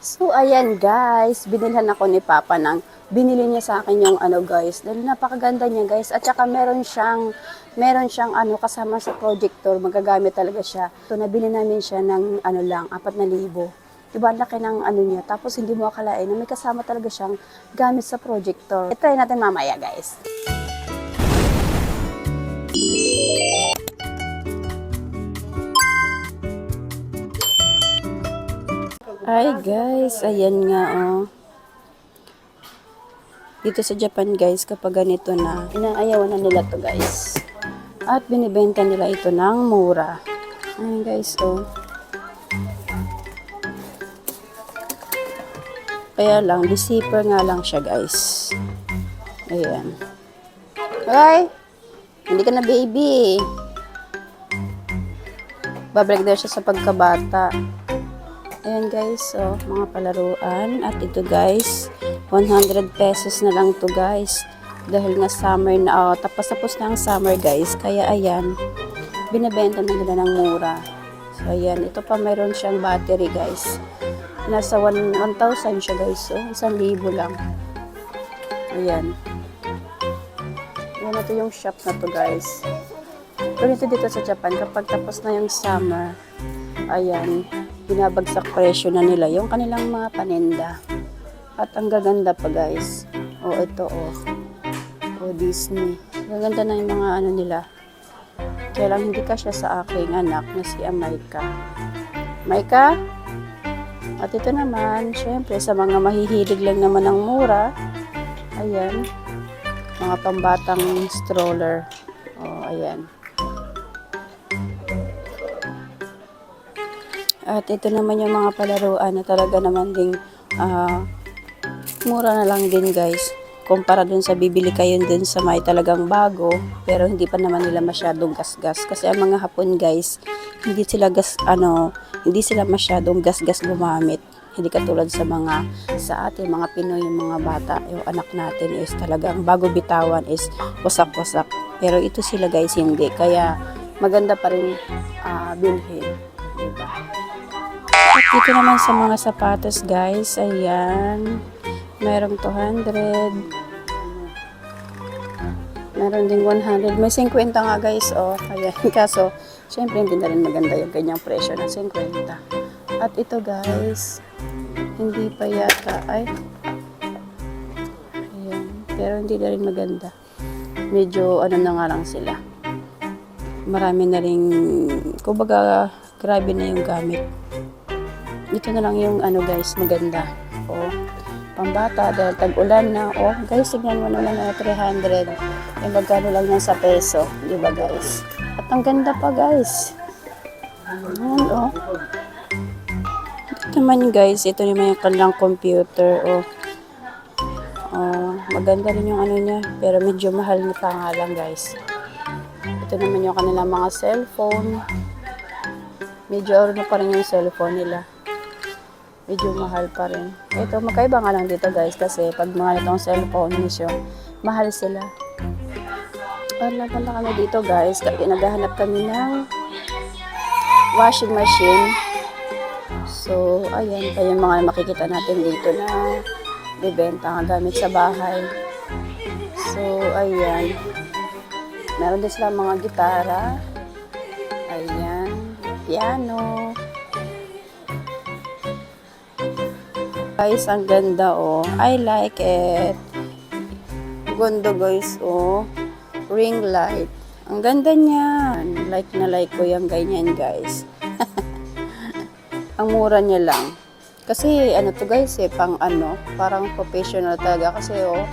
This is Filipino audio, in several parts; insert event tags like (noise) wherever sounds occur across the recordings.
So, ayan guys, binilhan ako ni Papa ng, binili niya sa akin yung ano guys, dahil napakaganda niya guys, at saka meron siyang, meron siyang ano, kasama sa projector, magagamit talaga siya. So, nabili namin siya ng ano lang, 4,000. Diba, laki ng ano niya, tapos hindi mo akalain na may kasama talaga siyang gamit sa projector. I-try natin mamaya guys. Ay guys, ayan nga oh. Dito sa Japan guys, kapag ganito na, inaayawan na nila to guys. At binibenta nila ito ng mura. Ayan guys, oh. Kaya lang, deceiver nga lang siya guys. Ayan. Ay! Hindi ka na baby. Babalik daw siya sa pagkabata. Ayan guys, so mga palaruan. At ito guys, 100 pesos na lang to guys. Dahil nga summer na, oh, tapos tapos na ang summer guys. Kaya ayan, binibenta na nila ng mura. So ayan, ito pa mayroon siyang battery guys. Nasa 1 1,000 siya guys. So, 1,000 lang. Ayan. Ayan, ito yung shop na to guys. Ganito dito sa Japan, kapag tapos na yung summer, ayan, binabagsak presyo na nila yung kanilang mga paninda. At ang gaganda pa guys. O ito o. O Disney. Gaganda na yung mga ano nila. Kaya lang hindi ka siya sa aking anak na si Amaika. Maika? At ito naman, syempre sa mga mahihilig lang naman ng mura. Ayan. Mga pambatang stroller. O, ayan. At ito naman yung mga palaruan na talaga naman ding ah, mura na lang din guys. Kumpara dun sa bibili kayo dun sa may talagang bago, pero hindi pa naman nila masyadong gasgas. Kasi ang mga hapon guys, hindi sila gas, ano, hindi sila masyadong gasgas gumamit. Hindi katulad sa mga, sa atin, mga Pinoy, yung mga bata, yung anak natin is talagang bago bitawan is wasak-wasak. Pero ito sila guys, hindi. Kaya maganda pa rin ah, bilhin. Diba? Dito naman sa mga sapatos, guys, ayan. Merong 200. Meron ding 100. May 50 nga, guys, oh. Ayan. (laughs) Kaso, syempre, hindi na rin maganda yung ganyang presyo ng 50. At ito, guys, hindi pa yata, ay. Ayan. Pero hindi na rin maganda. Medyo, ano na nga lang sila. Marami na rin, kumbaga, grabe na yung gamit dito na lang yung ano guys, maganda. O, pambata, dahil tag-ulan na. O, guys, tignan mo naman na 300. Yung magkano lang yan sa peso. Di ba guys? At ang ganda pa guys. Ayan, o. Ito naman guys, ito naman yung kanilang computer. O, o maganda rin yung ano niya. Pero medyo mahal na pa guys. Ito naman yung kanilang mga cellphone. Medyo ano pa rin yung cellphone nila medyo mahal pa rin. Ito, magkaiba nga lang dito guys kasi pag mga itong cellphone mismo, mahal sila. Wala pala kami dito guys, kasi naghahanap kami ng washing machine. So, ayan pa yung mga makikita natin dito na bibenta nga gamit sa bahay. So, ayan. Meron din sila mga gitara. Ayan. Piano. Guys, ang ganda oh. I like it. Ganda guys oh. Ring light. Ang ganda niya. Like na like ko yung ganyan guys. (laughs) ang mura niya lang. Kasi ano to guys eh, pang ano, parang professional talaga. Kasi oh,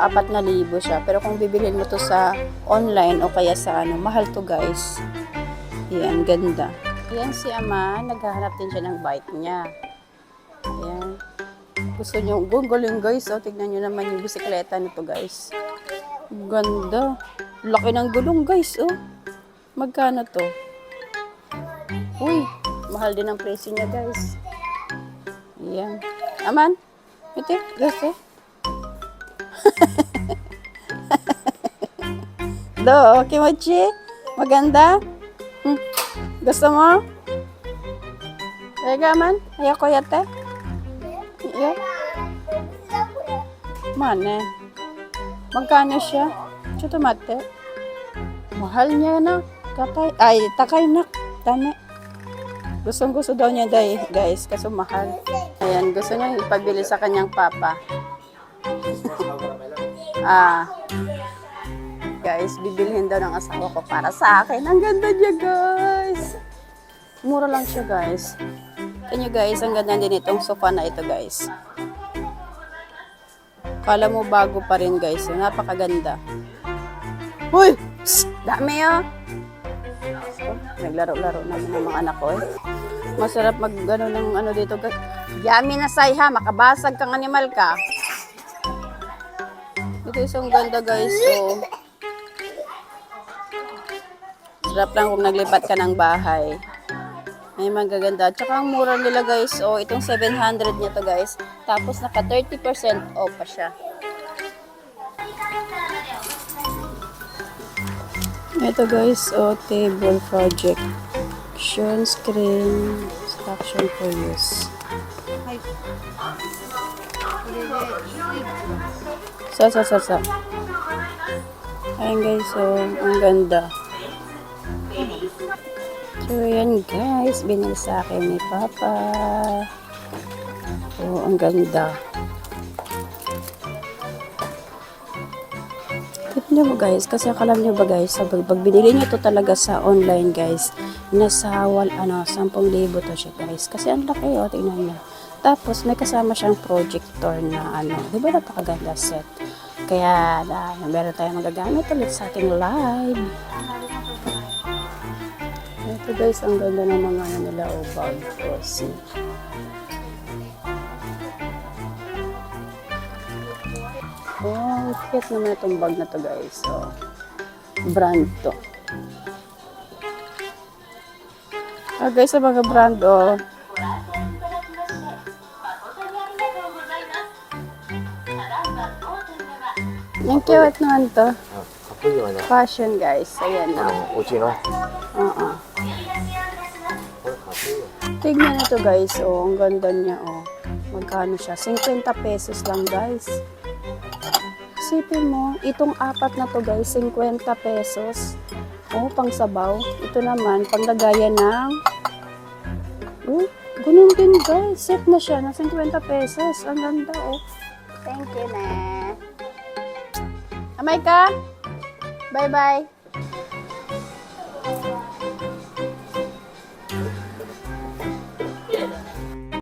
apat na libo siya. Pero kung bibilhin mo to sa online o kaya sa ano, mahal to guys. Yan, ganda. Yan si Ama, naghahanap din siya ng bike niya. Ayan. Gusto nyo, galing guys, oh. Tignan nyo naman yung bisikleta nito guys. Ganda. Laki ng gulong guys, oh. Magkano to? Uy, mahal din ang presyo niya guys. Yan. Aman? Ito, guys, eh. (laughs) Do, kimochi? Maganda? Hmm. Gusto mo? Teka man, ayoko yate. Yeah. Mane. Magkano siya? Chuto mate. Mahal niya na. Katay. Ay, takay na. Dami. Gustong gusto daw niya day, guys, kaso mahal. Ayan, gusto niya ipabili sa kanyang papa. (laughs) ah, guys, bibilhin daw ng asawa ko para sa akin. Ang ganda niya, guys. Mura lang siya, guys. Tingnan niyo, guys, ang ganda din itong sofa na ito, guys. Kala mo bago pa rin, guys. Napakaganda. Uy! Dami, oh! So, naglaro-laro naman ng mga anak ko, eh. Masarap mag, ano, ng ano dito, guys. Na say, ha? Makabasag kang animal ka. Ito isang ganda, guys. So, sarap lang kung naglipat ka ng bahay. May magaganda. Tsaka ang mura nila guys. Oh, itong 700 niya to guys. Tapos naka 30% off pa siya. Ito guys, oh, table project. Action screen, instruction for use. Sa, sa, sa, sa. Ayan guys, oh, ang ganda. So, yan guys, binili sa akin ni Papa. Oh, ang ganda. Niyo mo guys, kasi akala niyo ba guys, pag pag binili niyo to talaga sa online guys, nasa wal, ano, 10,000 to siya guys. Kasi ang laki oh, tingnan niyo. Tapos may kasama siyang projector na ano, di ba napakaganda set? Kaya na, meron tayong magagamit ulit sa ating live. Ito guys, ang ganda ng mga ano nila, oh, bag crossing. Oh, cute naman itong bag na to guys. So, brand to. Ah guys, sa mga brand, oh. Ang cute naman to. かっこいいよね。 Fashion guys. Ayan あ na. の、うちの。 Oo. Tignan na to guys, oh. Ang ganda niya, oh. Magkano siya? 50 pesos lang guys. Isipin mo, itong apat na to guys, 50 pesos. Oh, pang sabaw. Ito naman, panggagaya ng... Oh, ganun din guys. Set na siya na 50 pesos. Ang ganda, oh. Thank you na. Amay ka? Bye-bye.